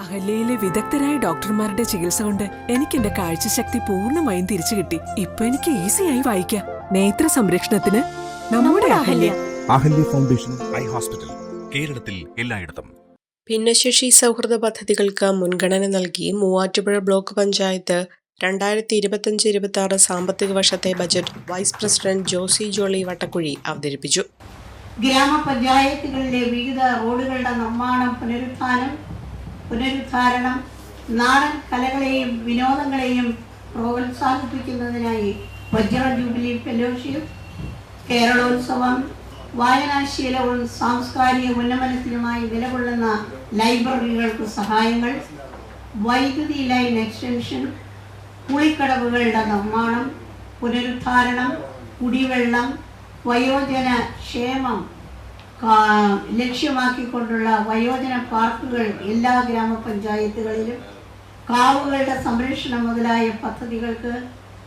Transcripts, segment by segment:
അഹല്യയിലെ വിദഗ്ധരായ ഡോക്ടർമാരുടെ ചികിത്സ കൊണ്ട് എനിക്ക് എന്റെ കാഴ്ചശക്തി പൂർണമായും തിരിച്ചു കിട്ടി. ഇപ്പൊ എനിക്ക് ഈസിയായി വായിക്കാം. നേത്ര സംരക്ഷണത്തിന് നമ്മുടെ Ahalya. Ahalya. Foundation eye hospital കേരളത്തിൽ എല്ലായിടത്തും. ഭിന്നശേഷി സൗഹൃദ പദ്ധതികൾക്ക് മുൻഗണന നൽകി മൂവാറ്റുപുഴ ബ്ലോക്ക് പഞ്ചായത്ത് രണ്ടായിരത്തി ഇരുപത്തഞ്ച് ഇരുപത്തി ആറ് സാമ്പത്തിക വർഷത്തെ budget vice president Josy Jolly Vattakuzhi അവതരിപ്പിച്ചു. ഗ്രാമപഞ്ചായത്തുകളിലെ വിവിധ റോഡുകളുടെ നിർമ്മാണം പുനരുത്ഥാനം പുനരുദ്ധാരണം നാടൻ കലകളെയും വിനോദങ്ങളെയും പ്രോത്സാഹിപ്പിക്കുന്നതിനായി വജ്ര ജൂബിലി ഫെലോഷിപ്പ് കേരളോത്സവം വായനാശീലവും സാംസ്കാരിക ഉന്നമനത്തിനുമായി നിലകൊള്ളുന്ന ലൈബ്രറികൾക്ക് സഹായങ്ങൾ വൈദ്യുതി ലൈൻ എക്സ്റ്റൻഷൻ കുളിക്കടവുകളുടെ നിർമ്മാണം പുനരുദ്ധാരണം കുടിവെള്ളം വയോജന ക്ഷേമം ലക്ഷ്യമാക്കിക്കൊണ്ടുള്ള വയോജന പാർക്കുകൾ എല്ലാ ഗ്രാമപഞ്ചായത്തുകളിലും കാവുകളുടെ സംരക്ഷണം മുതലായ പദ്ധതികൾക്ക്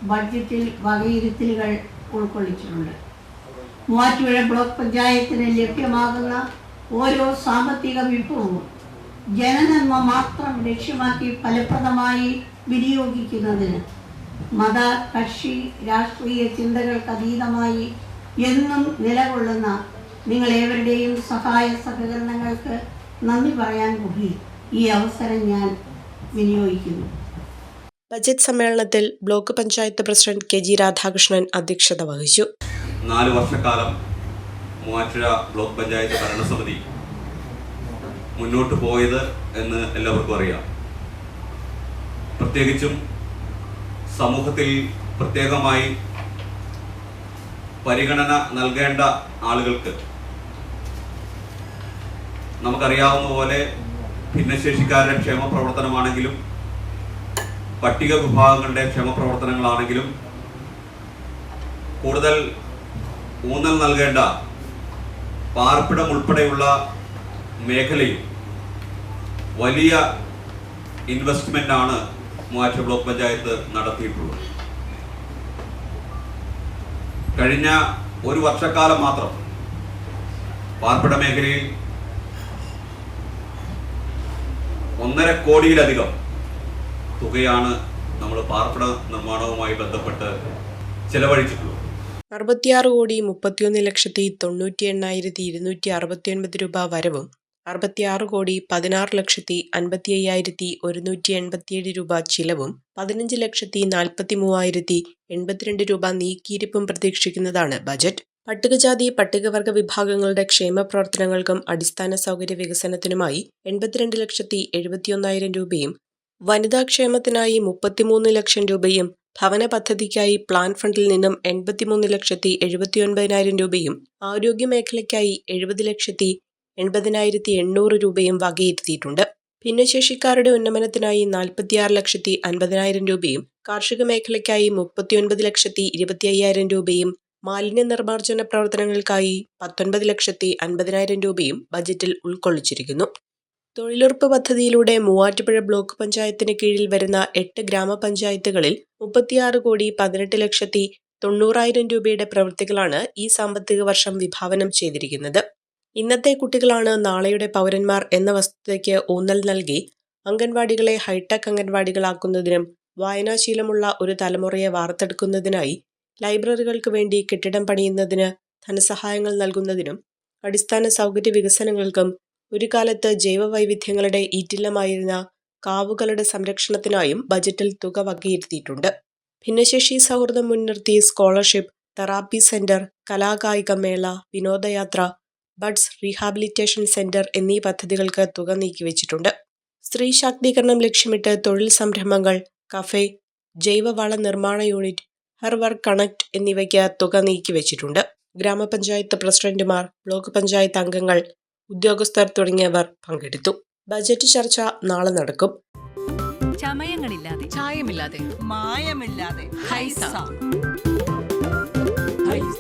ബഡ്ജറ്റിൽ വകയിരുത്തലുകൾ ഉൾക്കൊള്ളിച്ചിട്ടുണ്ട്. മൂവാറ്റുപുഴ ബ്ലോക്ക് പഞ്ചായത്തിന് ലഭ്യമാകുന്ന ഓരോ സാമ്പത്തിക വിഭവവും ജനനന്മ മാത്രം ലക്ഷ്യമാക്കി ഫലപ്രദമായി വിനിയോഗിക്കുന്നതിന് മത കക്ഷി രാഷ്ട്രീയ ചിന്തകൾക്ക് അതീതമായി എന്നും നിലകൊള്ളുന്ന നിങ്ങളേവരുടെയും സഹായ സഹകരണങ്ങൾക്ക് നന്ദി പറയാൻ കൂടി ഈ അവസരം ഞാൻ വിനിയോഗിക്കുന്നു. ബജറ്റ് സമ്മേളനത്തിൽ block panchayat president K G Radhakrishnan അധ്യക്ഷത വഹിച്ചു. നാല് വർഷക്കാലം മൂവാറ്റുഴ ബ്ലോക്ക് പഞ്ചായത്ത് ഭരണസമിതി മുന്നോട്ട് പോയത് എന്ന് എല്ലാവർക്കും അറിയാം. പ്രത്യേകിച്ചും സമൂഹത്തിൽ പ്രത്യേകമായി പരിഗണന നൽകേണ്ട ആളുകൾക്ക് നമുക്കറിയാവുന്ന പോലെ ഭിന്നശേഷിക്കാരുടെ ക്ഷേമ പ്രവർത്തനമാണെങ്കിലും പട്ടിക വിഭാഗങ്ങളുടെ ക്ഷേമ പ്രവർത്തനങ്ങളാണെങ്കിലും കൂടുതൽ ഊന്നൽ നൽകേണ്ട പാർപ്പിടം ഉൾപ്പെടെയുള്ള മേഖലയിൽ വലിയ ഇൻവെസ്റ്റ്മെന്റ് ആണ് മൂവാറ്റ ബ്ലോക്ക് പഞ്ചായത്ത് നടത്തിയിട്ടുള്ളത്. കഴിഞ്ഞ ഒരു വർഷക്കാലം മാത്രം പാർപ്പിട മേഖലയിൽ ഒന്നര കോടിയിലധികം തുകയാണ് നമ്മൾ പാർപ്പിട നിർമ്മാണവുമായി ബന്ധപ്പെട്ട് ചെലവഴിച്ചിട്ടുള്ളത്. അറുപത്തിയാറ് കോടി മുപ്പത്തിയൊന്ന് ലക്ഷത്തി തൊണ്ണൂറ്റി എണ്ണായിരത്തി ഇരുന്നൂറ്റി അറുപത്തിയൊൻപത് രൂപ വരവും അറുപത്തിയാറ് കോടി പതിനാറ് ലക്ഷത്തി അൻപത്തി അയ്യായിരത്തി ഒരുന്നൂറ്റി എൺപത്തിയേഴ് രൂപ ചിലവും പതിനഞ്ച് ലക്ഷത്തി നാൽപ്പത്തി മൂവായിരത്തി എൺപത്തിരണ്ട് രൂപ നീക്കിയിരിപ്പും പ്രതീക്ഷിക്കുന്നതാണ് ബജറ്റ്. പട്ടികജാതി പട്ടികവർഗ വിഭാഗങ്ങളുടെ ക്ഷേമ പ്രവർത്തനങ്ങൾക്കും അടിസ്ഥാന സൗകര്യ വികസനത്തിനുമായി എൺപത്തിരണ്ട് ലക്ഷത്തി എഴുപത്തിയൊന്നായിരം രൂപയും വനിതാക്ഷേമത്തിനായി മുപ്പത്തിമൂന്ന് ലക്ഷം രൂപയും ഭവന പദ്ധതിക്കായി പ്ലാൻ ഫണ്ടിൽ നിന്നും എൺപത്തിമൂന്ന് ലക്ഷത്തി എഴുപത്തിയൊൻപതിനായിരം രൂപയും ആരോഗ്യ മേഖലയ്ക്കായി എഴുപത് ലക്ഷത്തി എൺപതിനായിരത്തി എണ്ണൂറ് രൂപയും വകയിരുത്തിയിട്ടുണ്ട്. ഭിന്നശേഷിക്കാരുടെ ഉന്നമനത്തിനായി നാൽപ്പത്തിയാറ് ലക്ഷത്തി അൻപതിനായിരം രൂപയും കാർഷിക മേഖലയ്ക്കായി മുപ്പത്തിയൊൻപത് ലക്ഷത്തി ഇരുപത്തി അയ്യായിരം രൂപയും മാലിന്യ നിർമ്മാർജന പ്രവർത്തനങ്ങൾക്കായി പത്തൊൻപത് ലക്ഷത്തി അൻപതിനായിരം രൂപയും ബജറ്റിൽ ഉൾക്കൊള്ളിച്ചിരിക്കുന്നു. തൊഴിലുറപ്പ് പദ്ധതിയിലൂടെ മൂവാറ്റുപുഴ ബ്ലോക്ക് പഞ്ചായത്തിന് കീഴിൽ വരുന്ന എട്ട് ഗ്രാമപഞ്ചായത്തുകളിൽ മുപ്പത്തിയാറ് കോടി പതിനെട്ട് ലക്ഷത്തി തൊണ്ണൂറായിരം രൂപയുടെ പ്രവൃത്തികളാണ് ഈ സാമ്പത്തിക വർഷം വിഭാവനം ചെയ്തിരിക്കുന്നത്. ഇന്നത്തെ കുട്ടികളാണ് നാളെയുടെ പൗരന്മാർ എന്ന വസ്തുതയ്ക്ക് ഊന്നൽ നൽകി അംഗൻവാടികളെ ഹൈടെക് അംഗൻവാടികളാക്കുന്നതിനും വായനാശീലമുള്ള ഒരു തലമുറയെ വാർത്തെടുക്കുന്നതിനായി ലൈബ്രറികൾക്ക് വേണ്ടി കെട്ടിടം പണിയുന്നതിന് ധനസഹായങ്ങൾ നൽകുന്നതിനും അടിസ്ഥാന സൗകര്യ വികസനങ്ങൾക്കും ഒരു കാലത്ത് ജൈവവൈവിധ്യങ്ങളുടെ ഈറ്റില്ലമായിരുന്ന കാവുകളുടെ സംരക്ഷണത്തിനായും ബജറ്റിൽ തുക വകയിരുത്തിയിട്ടുണ്ട്. ഭിന്നശേഷി സൗഹൃദം മുൻനിർത്തി സ്കോളർഷിപ്പ് തെറാപ്പി സെന്റർ കലാകായിക മേള വിനോദയാത്ര ബഡ്സ് റീഹാബിലിറ്റേഷൻ സെന്റർ എന്നീ പദ്ധതികൾക്ക് തുക നീക്കിവച്ചിട്ടുണ്ട്. സ്ത്രീ ശാക്തീകരണം ലക്ഷ്യമിട്ട് തൊഴിൽ സംരംഭങ്ങൾ കഫേ ജൈവവള നിർമ്മാണ യൂണിറ്റ് ഹെർ വർക്ക് കണക്ട് എന്നിവയ്ക്ക് തുക നീക്കിവച്ചിട്ടുണ്ട് ഗ്രാമപഞ്ചായത്ത് പ്രസിഡന്റുമാർ ബ്ലോക്ക് പഞ്ചായത്ത് അംഗങ്ങൾ ഉദ്യോഗസ്ഥർ തുടങ്ങിയവർ പങ്കെടുത്തു. ബജറ്റ് ചർച്ച നാളെ നടക്കും. ചമയങ്ങളില്ലാതെ. ചായമില്ലാതെ. മായമില്ലാതെ. ഹൈസ. ഹൈസ.